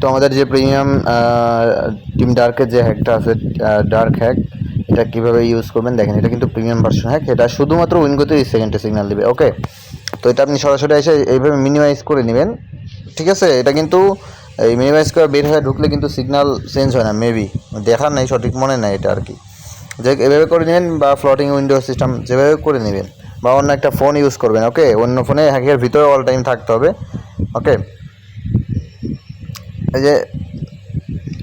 তো আমাদের যে প্রিমিয়াম টিম ডার্কের যে হ্যাকটা আছে ডার্ক হ্যাক এটা কীভাবে ইউজ করবেন দেখেন, এটা কিন্তু প্রিমিয়াম ভার্সন হ্যাক এটা শুধুমাত্র উইনগোতে সেকেন্ডে সিগন্যাল দিবে ওকে তো এটা আপনি সরাসরি এসে এইভাবে মিনিমাইজ করে নেবেন, ঠিক আছে? এটা কিন্তু, এই মিনিমাইজ করে বের হয়ে ঢুকলে কিন্তু সিগন্যাল চেঞ্জ হয় না মেবি দেখার নাই, সঠিক মনে নাই এটা আর কি। যে এভাবে করে নেবেন বা ফ্লোটিং উইন্ডো সিস্টেম যেভাবে করে নেবেন, বা অন্য একটা ফোন ইউজ করবেন ওকে অন্য ফোনে হ্যাকের ভিতরে অল টাইম থাকতে হবে ওকে এই যে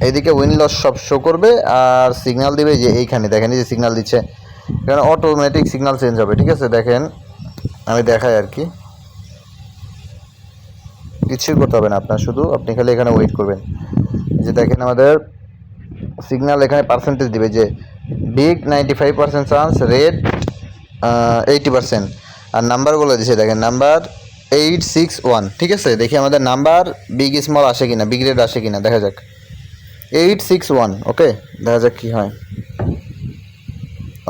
এইদিকে উইন লস সব শো করবে আর সিগন্যাল দিবে যে এইখানে। দেখেন এই যে সিগন্যাল দিচ্ছে। এখানে অটোমেটিক সিগন্যাল চেঞ্জ হবে, ঠিক আছে? দেখেন, আমি দেখাই আর কি। কিছুই করতে হবে না আপনার শুধু। আপনি খালি এখানে ওয়েট করবেন। যে দেখেন আমাদের সিগন্যাল এখানে পার্সেন্টেজ দিবে যে big ninety five percent chance red eighty percent আর নাম্বারগুলো দিছে, দেখেন নাম্বার এইট সিক্স ওয়ান ঠিক আছে? দেখি আমাদের নাম্বার বিগ স্মল আসে কিনা বিগ রেড আসে কিনা, দেখা যাক। এইট সিক্স ওয়ান ওকে দেখা যাক কী হয়।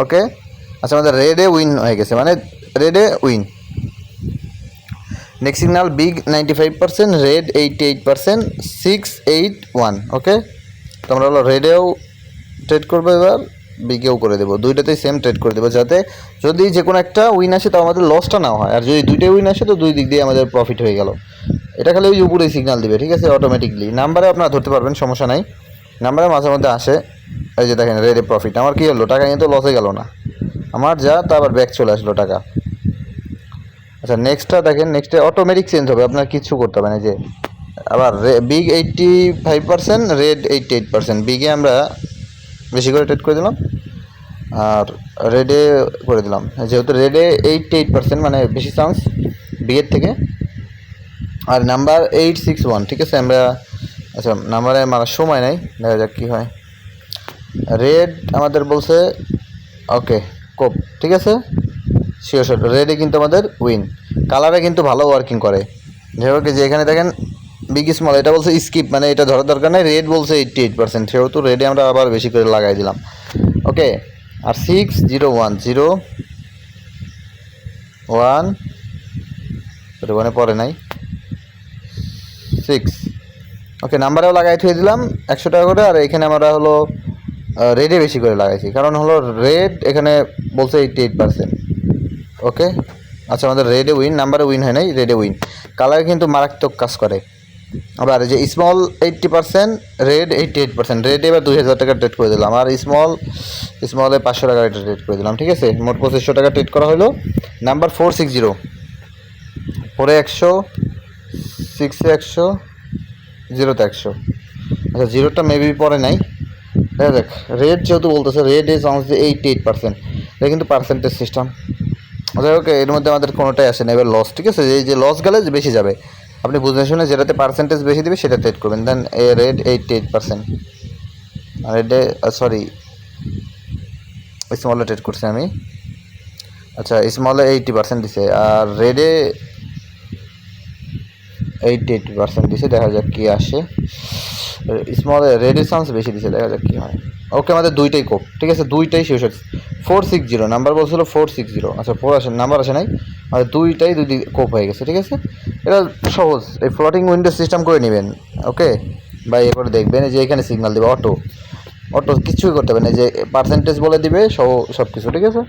ওকে আচ্ছা আমাদের রেডে উইন হয়ে গেছে মানে রেডে win next signal big ninety five percent red eighty eight percent six eight one okay তোমরা হলো রেডেও ট্রেড করবে এবার। বিগেও করে দেবো। দুইটাতেই সেম ট্রেড করে দেবো যাতে যদি যে কোনো একটা উইন আসে তো আমাদের লসটা না হয়। আর যদি দুইটাই উইন আসে তো দুই দিক দিয়ে আমাদের প্রফিট হয়ে গেল। এটা খালি ওই উপরেই সিগনাল দিবে, ঠিক আছে? অটোমেটিকলি নাম্বারে আপনারা ধরতে পারবেন, সমস্যা নাই। নাম্বারে মাঝে মধ্যে আসে। এই যে দেখেন রেডে প্রফিট আমার কী হলো? টাকা নিয়ে তো লসে গেল না। আমার যা, তা আবার ব্যাক চলে আসলো টাকা। আচ্ছা নেক্সটটা দেখেন নেক্সটে অটোমেটিক চেঞ্জ হবে। আপনার কিছু করতে হবে না যে। আবার big eighty five percent red eighty eight percent বিগে আমরা বেশি করে ট্রেড করে দিলাম। আর রেডে করে দিলাম। যেহেতু রেডে এইটটি এইট পার্সেন্ট মানে বেশি চান্স বিয়ের থেকে। আর নাম্বার এইট সিক্স ওয়ান ঠিক আছে? আমরা আচ্ছা নাম্বারে মারার সময় নাই, দেখা যাক কী হয়। রেড আমাদের বলছে ওকে কোপ ঠিক আছে? শিওর শিওর রেডে কিন্তু আমাদের উইন কালারে কিন্তু ভালো ওয়ার্কিং করে। যেহেতু যে এখানে দেখেন বিগ স্মল এটা বলছে স্কিপ মানে এটা ধরার দরকার নেই রেড বলছে এইটটি এইট পার্সেন্ট সেহেতু রেডে আমরা আবার বেশি করে লাগাই দিলাম। ওকে আর six zero one zero one ওয়ানে পরে নাই। সিক্স ওকে নাম্বারেও লাগাই থুয়ে দিলাম একশো টাকা করে, আর এখানে আমরা হলো রেডে বেশি করে লাগাইছি। কারণ হলো রেড এখানে বলছে এইটটি এইট পার্সেন্ট ওকে আচ্ছা আমাদের রেডে উইন নাম্বারে উইন হয় নাই রেডে উইন কালার কিন্তু মারাত্মক কাজ করে। আবার যে small eighty percent red eighty eight percent red এবার দুই হাজার টাকা ট্রেড করে দিলাম। আর স্মল স্মলে পাঁচশো টাকা ট্রেড করে দিলাম, ঠিক আছে? মোট পঁচিশশো টাকা ট্রেড করা হলো। নাম্বার ফোর সিক্স জিরো ফোরে একশো সিক্সে একশো জিরোতে একশো। আচ্ছা জিরোটা মেবি পরে নাই। দেখা দেখ রেড যেহেতু বলতেছে red is only eighty eight percent এটা কিন্তু পার্সেন্টেজ সিস্টেম যাই হোক, এর মধ্যে আমাদের কোনোটাই আসে না। এবার লস ঠিক আছে? এই যে লস গেলে বেশি যাবে। আপনি বুঝতে শুনে যেটাতে পার্সেন্টেজ বেশি দেবে, সেটা ট্রেড করবেন। Then A red eighty eight percent রেডে sorry স্মলে ট্রেড করছি আমি। আচ্ছা স্মলে এইটটি পার্সেন্ট দিছে, আর রেডে এইটটি এইট পার্সেন্ট দিছে, দেখা যাক কী আসে। স্মল রেডের চান্স বেশি দিছে, দেখা যাক কী হয়। ওকে আমাদের দুইটাই কোপ ঠিক আছে? দুইটাই শেষ হচ্ছে ফোর সিক্স জিরো নাম্বার বলছিল ফোর সিক্স জিরো আচ্ছা ফোর আসে নাম্বার আসে নাই। আমাদের দুইটাই দুই দিক কোপ হয়ে গেছে, ঠিক আছে? এটা সহজ, এই ফ্লোটিং উইন্ডো সিস্টেম করে নেবেন ওকে বা এ করে দেখবেন যে এখানে সিগনাল দেবে অটো অটো কিছুই করতে হবে না যে পার্সেন্টেজ বলে দিবে, সহ সব কিছু ঠিক আছে?